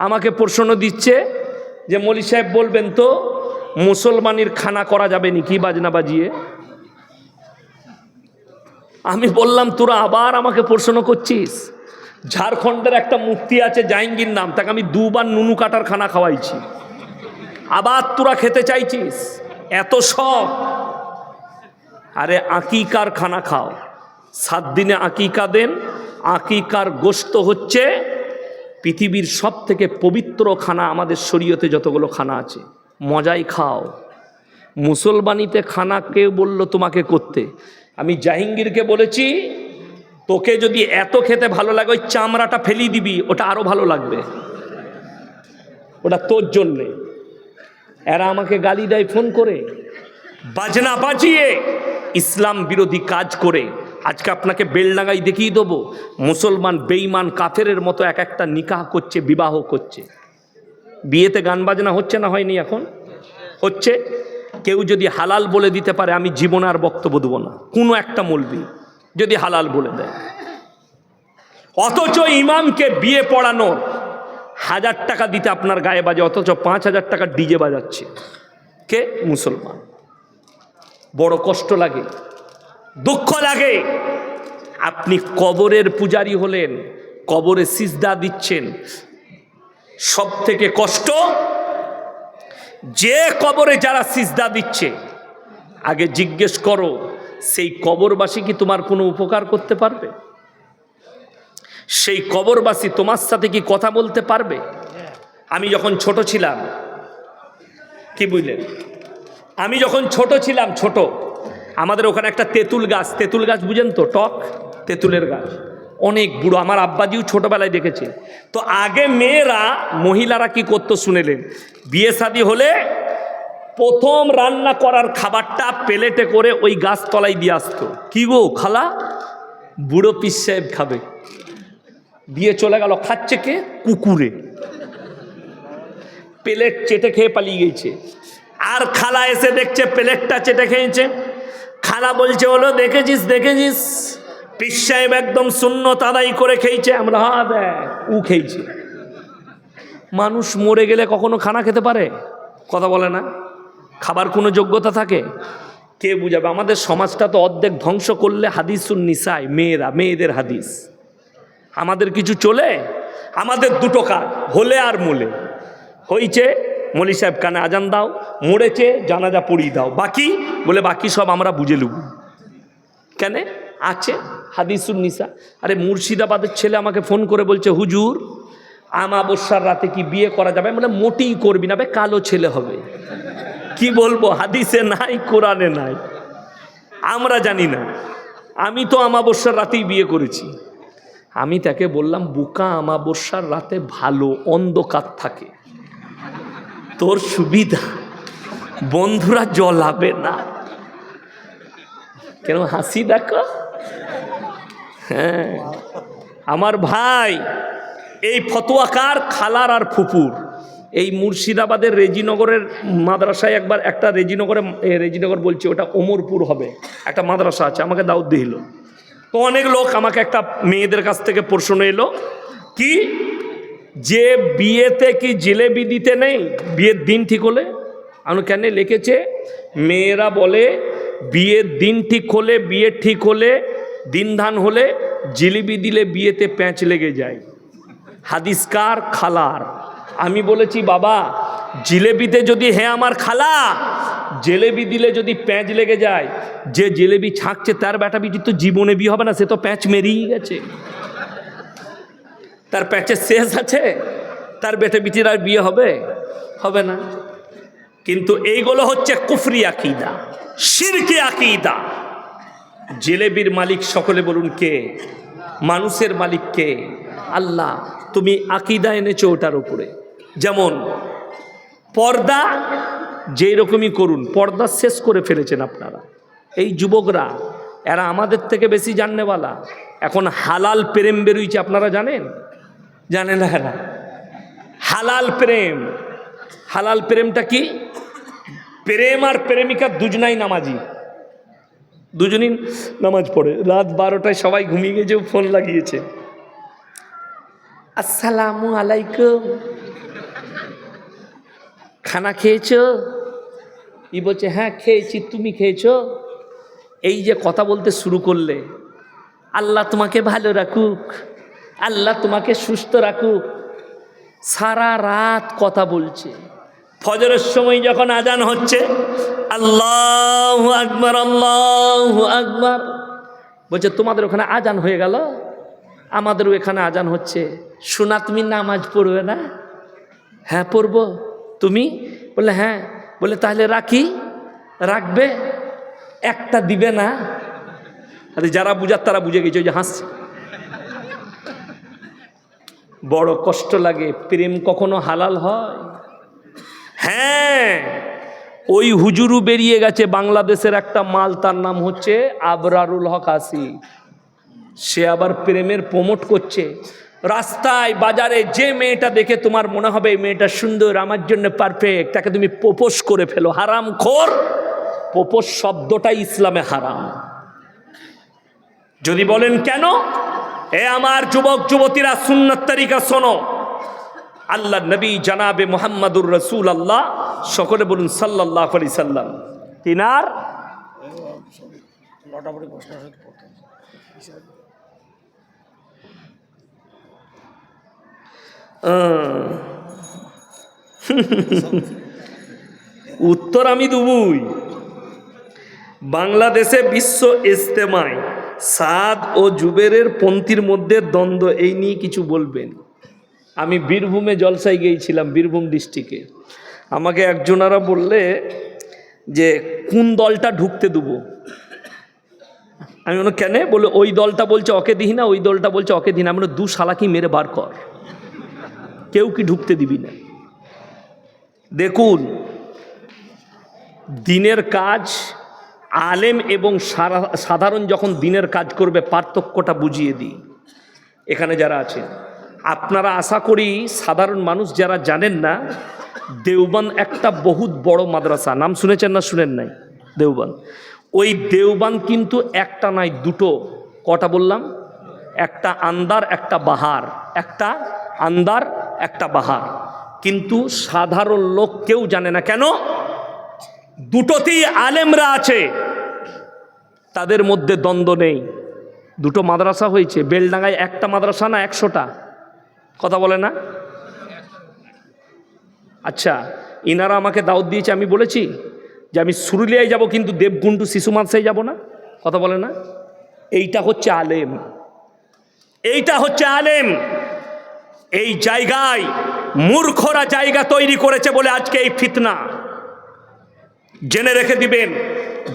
আমাকে প্রশ্ন দিচ্ছে যে মলি সাহেব বলবেন তো, মুসলমানির খানা করা যাবে নি কি বাজনা বাজিয়ে? আমি বললাম, তোরা আবার আমাকে প্রশ্ন করছিস? ঝাড়খণ্ডের একটা মূর্তি আছে জাহাঙ্গীর নাম, তাকে আমি দুবার নুনু কাটার খানা খাওয়াইছি। আবার তোরা খেতে চাইছিস? এত শখ। আরে আকিকার খানা খাও। সাত দিনে আকিকা দেন, আকিকার গোস্ত হচ্ছে পৃথিবীর সব থেকে পবিত্র খানা আমাদের শরীয়তে যতগুলো খানা আছে, মজাই খাও। মুসলমানিতে খানা কে বলল তোমাকে করতে। আমি জাহাঙ্গীরকে বলেছি, তোকে যদি এত খেতে ভালো লাগে, ওই চামড়াটা ফেলিয়ে দিবি, ওটা আরও ভালো লাগবে। ওটা তোর জন্যে। এরা আমাকে গালি দেয়, ফোন করে। বাজনা বাজিয়ে ইসলাম বিরোধী কাজ করে। আজকে আপনাকে বেলডাঙ্গাই দেখিয়ে দেবো। মুসলমান বেইমান কাফেরের মতো এক একটা নিকাহ করছে, বিবাহ করছে। বিয়েতে গান বাজনা হচ্ছে না হয়নি এখন? হচ্ছে? কেউ যদি হালাল বলে দিতে পারে, আমি জীবনে আর বক্তব্য দেবো না। কোনো একটা মলবি, যদি হালাল বলে দেয়। অথচ ইমামকে বিয়ে পড়ানোর হাজার টাকা দিতে আপনার গায়ে বাজে, অথচ পাঁচ হাজার টাকা ডিজে বাজাচ্ছে। কে? মুসলমান। বড় কষ্ট লাগে। দুঃখ লাগে। আপনি কবরের পূজারী হলেন, কবরে সিজদা দিচ্ছেন। সব থেকে কষ্ট, যে কবরে যারা সিজদা দিচ্ছে, আগে জিজ্ঞেস করো, সেই কবরবাসী কি তোমার কোনো উপকার করতে পারবে? সেই কবরবাসী তোমার সাথে কি কথা বলতে পারবে? আমি যখন ছোট ছিলাম, কি বুঝলেন? আমি যখন ছোট ছিলাম, ছোট আমাদের ওখানে একটা তেঁতুল গাছ। তেঁতুল গাছ বুঝেন তো? টক তেঁতুলের গাছ। অনেক বুড়ো। আমার আব্বাজিও ছোটবেলায় দেখেছে। তো আগে মেয়েরা মহিলারা কি করতো শুনেলেন? বিয়ে শাদী হলে প্রথম রান্না করার খাবারটা প্লেটে করে ওই গাছ তলায় দিয়ে আসতো। কি গো খালা? বুড়ো পিস সাহেব খাবে। দিয়ে চলে গেল। খাচ্ছে কে? কুকুরে। প্লেট চেটে খেয়ে পালিয়ে গেছে। আর খালা এসে দেখছে প্লেটটা চেটে খেয়েছে। খালা বলছে হলো দেখেছিস দেখেছিস? পিস সাহেব একদম শূন্য তাদাই করে খেয়েছে। আমরা, হা, দেখ উ খেয়েছে। মানুষ মরে গেলে কখনো খানা খেতে পারে? কথা বলে না। খাবার কোনো যোগ্যতা থাকে? কে বুঝাবে? আমাদের সমাজটা তো অর্ধেক ধ্বংস করলে হাদিসুন নিসাই মেয়েরা, মেয়েদের হাদিস। আমাদের কিছু চলে, আমাদের দুটো কাজ হলে আর মূলে। হইছে মলি সাহেব, কানে আজান দাও মরেছে জানাজা পড়িয়ে দাও। বাকি? বলে, বাকি সব আমরা বুঝে লুব কেন? আছে? হাদিসুন নিসা। আরে, মুর্শিদাবাদের ছেলে আমাকে ফোন করে বলছে, হুজুর, আমাবস্যার রাতে কি বিয়ে করা যাবে? মানে মোটেই করবি না কালো ছেলে হবে। কি বলব? হাদিসে নাই, কোরআনে নাই। আমরা জানি না। আমি তো আমাবস্যার রাতেই বিয়ে করেছি। আমি তাকে বললাম, বুকা, আমাবস্যার রাতে ভালো অন্ধকার থাকে। তোর সুবিধা। বন্ধুরা জ্বলাবে না। কেন হাসি দেখো? হ্যাঁ। আমার ভাই, এই ফতোয়াকার খালার আর ফুপুর। এই মুর্শিদাবাদের রেজিনগরের মাদ্রাসায় একবার একটা রেজিনগরে রেজিনগর বলছি, ওটা ওমরপুর হবে। একটা মাদ্রাসা আছে, আমাকে দাউদ দিল। তো অনেক লোক আমাকে একটা মেয়েদের কাছ থেকে প্রশ্ন এলো, কি? যে বিয়েতে কি জিলেবি দিতে নেই? বিয়ের দিন ঠিক হলে? আমি কেন লিখেছে, মেয়েরা বলে, বিয়ের দিন ঠিক হলে, বিয়ে ঠিক হলে দিন ধান হলে জিলিবি দিলে বিয়েতে প্যাঁচ লেগে যায়। হাদিসকার খালার। আমি বলেছি, বাবা, জিলেবিতে যদি হ্যাঁ আমার খালা, জেলেবি দিলে যদি প্যাঁচ লেগে যায়, যে জেলেবি ছাঁকছে, তার বেটা বিটি তো জীবনে বিয়ে হবে না, সে তো প্যাঁচ মেরিয়ে গেছে। তার প্যাঁচের শেষ আছে, তার বেটে বিটির আর বিয়ে হবে? হবে না। কিন্তু এইগুলো হচ্ছে কুফরি আকিদা, শিরকে আকিদা। জেলেবির মালিক সকলে বলুন কে? মানুষের মালিক কে? আল্লাহ, তুমি আকিদা এনেছো ওটার উপরে। যেমন, পর্দা যেই রকমই করুন, পর্দা শেষ করে ফেলেছেন আপনারা। এই যুবকরা, এরা আমাদের থেকে বেশি জাননেওয়ালা। এখন হালাল প্রেম বেরুইছে, আপনারা জানেন? জানে না এরা হালাল প্রেম। হালাল প্রেমটা কি? প্রেম আর প্রেমিকা দুজনাই নামাজি। দুজনই নামাজ পড়ে। রাত বারোটায় সবাই ঘুমিয়ে গেছে ফোন লাগিয়েছে। আসসালামু আলাইকুম। খানা খেয়েছো? ই বলছে হ্যাঁ খেয়েছি। তুমি খেয়েছো? এই যে কথা বলতে শুরু করলে, আল্লাহ তোমাকে ভালো রাখুক। আল্লাহ তোমাকে সুস্থ রাখুক। সারা রাত কথা বলছে। ফজরের সময় যখন আজান হচ্ছে, আল্লাহ আকবর আল্লাহ আকবর। বলছে, তোমাদের ওখানে আজান হয়ে গেল? আমাদেরও এখানে আজান হচ্ছে। শোনা তুমি নামাজ পড়বে না? হ্যাঁ পড়ব। তুমি? বলে হ্যাঁ। বলে তাহলে রাখি। রাখবে? একটা দিবে না? যারা বুঝার তারা বুঝে গেছে, ওই যে হাসছে। বড় কষ্ট লাগে প্রেম কখনো হালাল হয়? হ্যাঁ। ওই হুজুরু বেরিয়ে গেছে বাংলাদেশের একটা মাল তার নাম হচ্ছে আবরারুল হক আসি। সে আবার প্রেমের প্রমোট করছে। রাস্তায় বাজারে যে মেয়েটা দেখে তোমার মনে হবে এই মেয়েটা সুন্দর আমার জন্য পারফেক্ট তাকে তুমি প্রপোজ করে ফেলো। হারাম খোর প্রপোজ শব্দটাই ইসলামে হারাম। যদি বলেন কেন? এ আমার যুবক, যুবতীরা সুন্নত তারিকা শোনো। আল্লাহ নবী জানাবে মোহাম্মদুর রসুল আল্লাহ সকলে বলুন সাল্লাহ আলি সাল্লাম। তিনার। উত্তর আমি দুবুই। বাংলাদেশে বিশ্ব ইস্তেমায় সাদ ও জুবেরের পন্থীর মধ্যে দ্বন্দ্ব, এই নিয়ে কিছু বলবেন? আমি বীরভূমে জলসায় গিয়েছিলাম, বীরভূম ডিস্ট্রিক্টে। আমাকে একজনারা বললে যে, কোন দলটা ঢুকতে দেবো? আমি বললাম, কেন? বলে, ওই দলটা বলছে অকে দিহি না, ওই দলটা বলছে অকে দিহি না। আমি দু শালাকি মেরে বার কর। কেউ কি ঢুকতে দিবি না। দেখুন, দিনের কাজ আলেম এবং সাধারণ যখন দিনের কাজ করবে, পার্থক্যটা বুঝিয়ে দিই। এখানে যারা আছেন, আপনারা আশা করি সাধারণ মানুষ যারা জানেন না দেওবান একটা বহুত বড় মাদ্রাসা। নাম শুনেছেন না শুনেন নাই? দেওবান ওই দেওবান কিন্তু একটা নাই দুটো। কটা বললাম? একটা আন্দার, একটা বাহার। একটা আন্দার, একটা বাহার। কিন্তু সাধারণ লোক কেউ জানে না। কেন? দুটোতেই আলেমরা আছে। তাদের মধ্যে দ্বন্দ্ব নেই। দুটো মাদ্রাসা হয়েছে। বেলডাঙ্গায় একটা মাদ্রাসা না একশোটা? কথা বলে না? আচ্ছা ইনারা আমাকে দাওয়াত দিয়েছে, আমি বলেছি যে আমি সুরুলিয়ায় যাব, কিন্তু দেবগুন্টু শিশু মাদ্রাসায় যাব না। কথা বলে না? এইটা হচ্ছে আলেম। এইটা হচ্ছে আলেম। এই জায়গায় মূর্খরা জায়গা তৈরি করেছে বলে আজকে এই ফিতনা। জেনে রেখে দিবেন,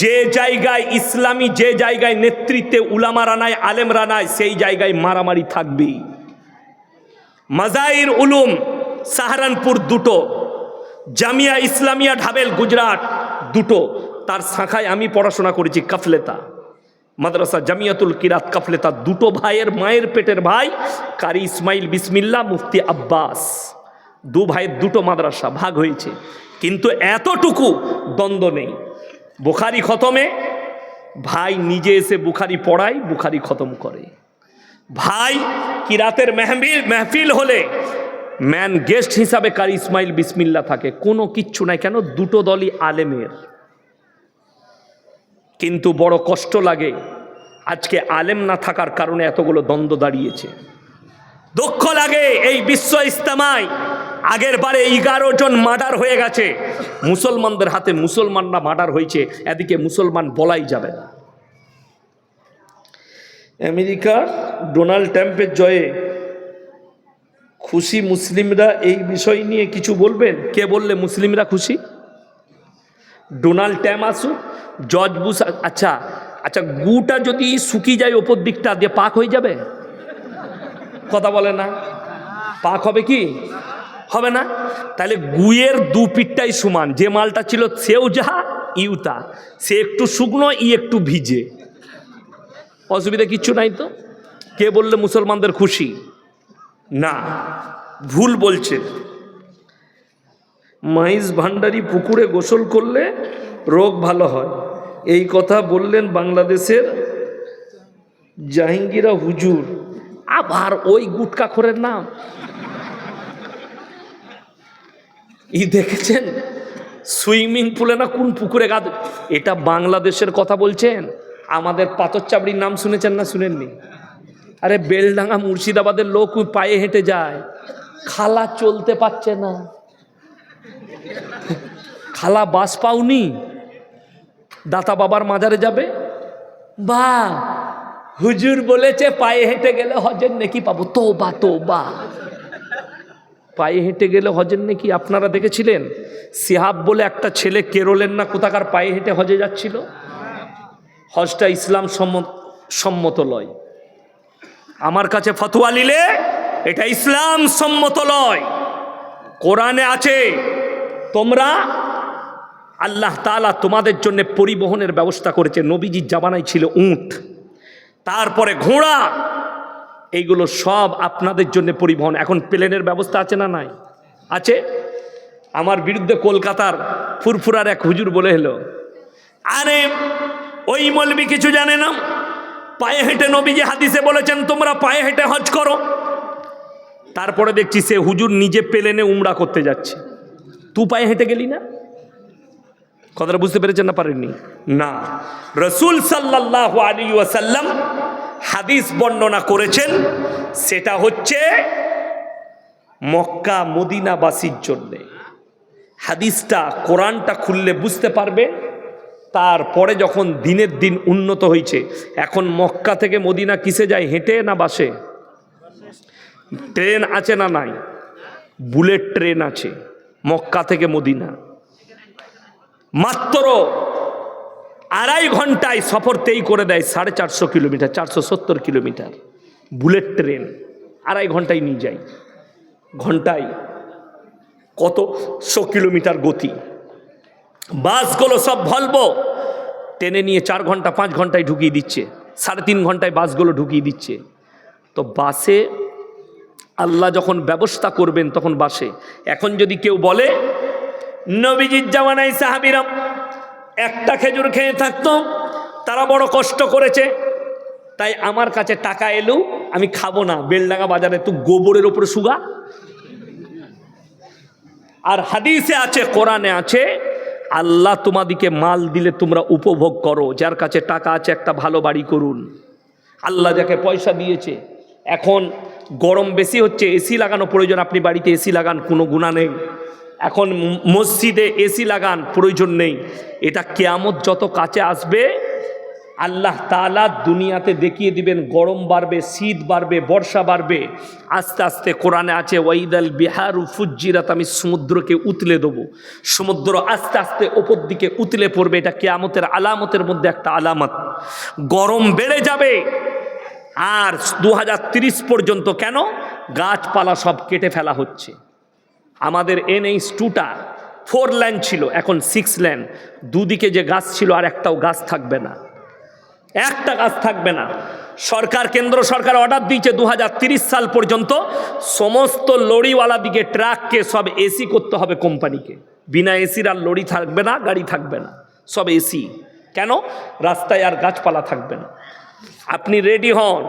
যে জায়গায় ইসলামী, যে জায়গায় নেতৃত্বে উলামারা নাই, আলেমরা নাই, সেই জায়গায় মারামারি থাকবেই মাজাইর উলুম, সাহারানপুর দুটো, জামিয়া ইসলামিয়া ঢাবেল গুজরাট দুটো, তার শাখায় আমি পড়াশোনা করেছি কাফলেতা। মাদ্রাসা জামিয়াতুল কিরাত কাফলেতা দুটো ভাইয়ের মায়ের পেটের ভাই, কারি ইসমাইল বিসমিল্লা মুফতি আব্বাস। দু ভাইয়ের দুটো মাদ্রাসা, ভাগ হয়েছে। কিন্তু এতটুকু দ্বন্দ্ব নেই। বুখারি খতমে, ভাই নিজে এসে বুখারি পড়ায়, বুখারি খতম করে। ভাই কিরাতের মেহবিল, মেহফিল হলে ম্যান গেস্ট হিসাবে কারি ইসমাইল বিসমিল্লা থাকে। কোনো কিচ্ছু নাই। কেন? দুটো দলই আলেমের। কিন্তু বড় কষ্ট লাগে। আজকে আলেম না থাকার কারণে এতগুলো দ্বন্দ্ব দাঁড়িয়েছে। দুঃখ লাগে এই বিশ্ব ইস্তেমায় আগের বারে এগারো জন মার্ডার হয়ে গেছে। মুসলমানদের হাতে মুসলমানরা মার্ডার হয়েছে, এদিকে মুসলমান বলাই যাবে না। আমেরিকার ডোনাল্ড ট্রাম্পের জয়ে খুশি মুসলিমরা এই বিষয় নিয়ে কিছু বলবেন? কে বললে মুসলিমরা খুশি? ডোনাল্ড ট্যাম আসুক, জর্জ বুশ আচ্ছা আচ্ছা গুটা যদি শুকিয়ে যায় ওপর দিকটা দিয়ে পাক হয়ে যাবে? কথা বলে না। পাক হবে কি? হবে না? তাহলে গুয়ের দু পিঠটাই সমান। যে মালটা ছিল সেও যাহা ইউতা সে একটু শুকনো, ই একটু ভিজে। অসুবিধা কিচ্ছু নাই তো? কে বললে মুসলমানদের খুশি? না, ভুল বলছে। মাইজ ভান্ডারি পুকুরে গোসল করলে রোগ ভালো হয়। এই কথা বললেন বাংলাদেশের জাহাঙ্গীরা হুজুর। আবার ওই গুটকা খোরের নাম। ই দেখেছেন? সুইমিং পুলে না কোন পুকুরে গাদ এটা বাংলাদেশের কথা বলছেন? আমাদের পাথর চাবড়ির নাম শুনেছেন না শুনেননি? আরে বেলডাঙ্গা মুর্শিদাবাদের লোক পায়ে হেঁটে যায়। খালা চলতে পারছে না। খালা বাস পাওনি? দাতা বাবার মাজারে যাবে? বা, হুজুর বলেছে পায়ে হেঁটে গেলে হজের নেকি পাবো। তো বা তো বা পায়ে হেঁটে গেলে হজের নাকি আপনারা দেখেছিলেন? সিহাব বলে একটা ছেলে কেরলের না কোথাকার পায়ে হেঁটে হজে যাচ্ছিল? হজটা ইসলাম সম্মত সম্মত লয়। আমার কাছে ফতোয়া নিলে এটা ইসলাম সম্মত লয়। কোরআনে আছে, তোমরা আল্লাহ তাআলা তোমাদের জন্য পরিবহনের ব্যবস্থা করেছে। নবীজির জামানায় ছিল উঁট। তারপরে ঘোড়া এইগুলো সব আপনাদের জন্য পরিবহন। এখন প্লেনের ব্যবস্থা আছে না নাই? আছে? আমার বিরুদ্ধে কলকাতার ফুরফুরার এক হুজুর বলে হলো আরে, ওই মলবি কিছু জানে না? পায়ে হেঁটে নবীজি হাদিসে বলেছেন, তোমরা পায়ে হেঁটে হজ করো। তারপরে দেখছি সে হুজুর নিজে প্লেনে উমরা করতে যাচ্ছে। তু পায়ে হেঁটে গেলি না? কথাটা বুঝতে পেরেছেন না পারেননি? না। রসুল সাল্লাহ আলী ওয়াসাল্লাম হাদিস বর্ণনা করেছেন, সেটা হচ্ছে মক্কা মদিনাবাসীর জন্যে। হাদিসটা, কোরআনটা খুললে বুঝতে পারবে, তারপরে যখন দিনের দিন উন্নত হয়েছে, এখন মক্কা থেকে মদিনা কিসে যায়, হেঁটে না বাসে? ট্রেন আছে না নাই? বুলেট ট্রেন আছে, মক্কা থেকে মদিনা। মাত্র আড়াই ঘন্টায় সফরতেই করে দেয় সাড়ে চারশো কিলোমিটার, চারশো সত্তর কিলোমিটার। বুলেট ট্রেন, আড়াই ঘন্টায় নিয়ে যায়। ঘন্টায় কতশো কিলোমিটার গতি। বাসগুলো সব ভলবো টেনে নিয়ে চার ঘণ্টা, পাঁচ ঘন্টায় ঢুকিয়ে দিচ্ছে। সাড়ে তিন ঘন্টায় বাসগুলো ঢুকিয়ে দিচ্ছে। তো বাসে আল্লাহ যখন ব্যবস্থা করবেন তখন বাসে। এখন যদি কেউ বলে, নবীজির জামানায় সাহাবিরাম একটা খেজুর খেয়ে থাকতো, তারা বড় কষ্ট করেছে। তাই আমার কাছে টাকা এলো, আমি খাব না। বেলডাঙ্গা বাজারে তুই গোবরের ওপরে সুগা। আর হাদিসে আছে, কোরআনে আছে, আল্লাহ তোমাদিকে মাল দিলে তোমরা উপভোগ করো। যার কাছে টাকা আছে, একটা ভালো বাড়ি করুন। আল্লাহ যাকে পয়সা দিয়েছে। এখন গরম বেশি হচ্ছে, এসি লাগানো প্রয়োজন। আপনি বাড়িতে এসি লাগান, কোনো গুণা নেই। এখন মসজিদে এসি লাগান, প্রয়োজন নেই। এটা কেয়ামত যত কাছে আসবে, আল্লাহ তালা দুনিয়াতে দেখিয়ে দিবেন, গরম বাড়বে, শীত বাড়বে, বর্ষা বাড়বে। আস্তে আস্তে কোরআনে আছে, ওয়াইদাল বিহার ফুজ্জিরাত, আমি সমুদ্রকে উতলে দেবো। সমুদ্র আস্তে আস্তে ওপর দিকে উতলে পড়বে, এটা কেয়ামতের আলামতের মধ্যে একটা আলামত। গরম বেড়ে যাবে, আর দু পর্যন্ত কেন? গাছপালা সব কেটে ফেলা হচ্ছে। আমাদের এনএইচ টুটা ফোর ল্যান ছিল, এখন সিক্স ল্যান দুদিকে যে গাছ ছিল আর একটাও গাছ থাকবে না। একটা গাছ থাকবে না। সরকার, কেন্দ্র সরকার অর্ডার দিয়েছে দুহাজার ত্রিশ সাল পর্যন্ত। সমস্ত লরিওয়ালা দিকে ট্রাককে সব এসি করতে হবে কোম্পানিকে। বিনা এসির আর লরি থাকবে না, গাড়ি থাকবে না। সব এসি কেন? রাস্তায় আর গাছপালা থাকবে না। আপনি রেডি হন,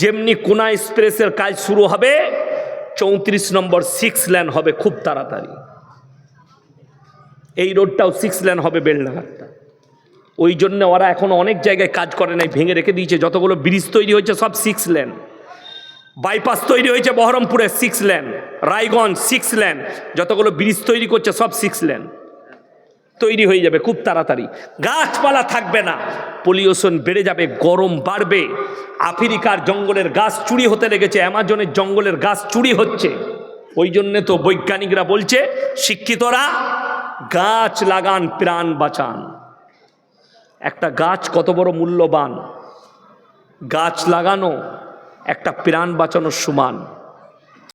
যেমনি কোনা এক্সপ্রেসের কাজ শুরু হবে চৌত্রিশ নম্বর সিক্স লেন হবে খুব তাড়াতাড়ি। এই রোডটাও সিক্স লেন হবে বেলনাঘাটটা ওই জন্য ওরা এখন অনেক জায়গায় কাজ করে নাই, ভেঙে রেখে দিয়েছে। যতগুলো ব্রিজ তৈরি হয়েছে, সব সিক্স লেন বাইপাস তৈরি হয়েছে বহরমপুরে six lane Raiganj six lane যতগুলো ব্রিজ তৈরি করছে, সব সিক্স লেন তৈরি হয়ে যাবে খুব তাড়াতাড়ি। গাছপালা থাকবে না। পলিউশন বেড়ে যাবে, গরম বাড়বে। আফ্রিকার জঙ্গলের গাছ চুরি হতে লেগেছে, অ্যামাজনের জঙ্গলের গাছ চুরি হচ্ছে। ওই জন্যে তো বৈজ্ঞানিকরা বলছে, শিক্ষিতরা গাছ লাগান, প্রাণ বাঁচান। একটা গাছ কত বড় মূল্যবান। গাছ লাগানো, একটা প্রাণ বাঁচানোর সমান।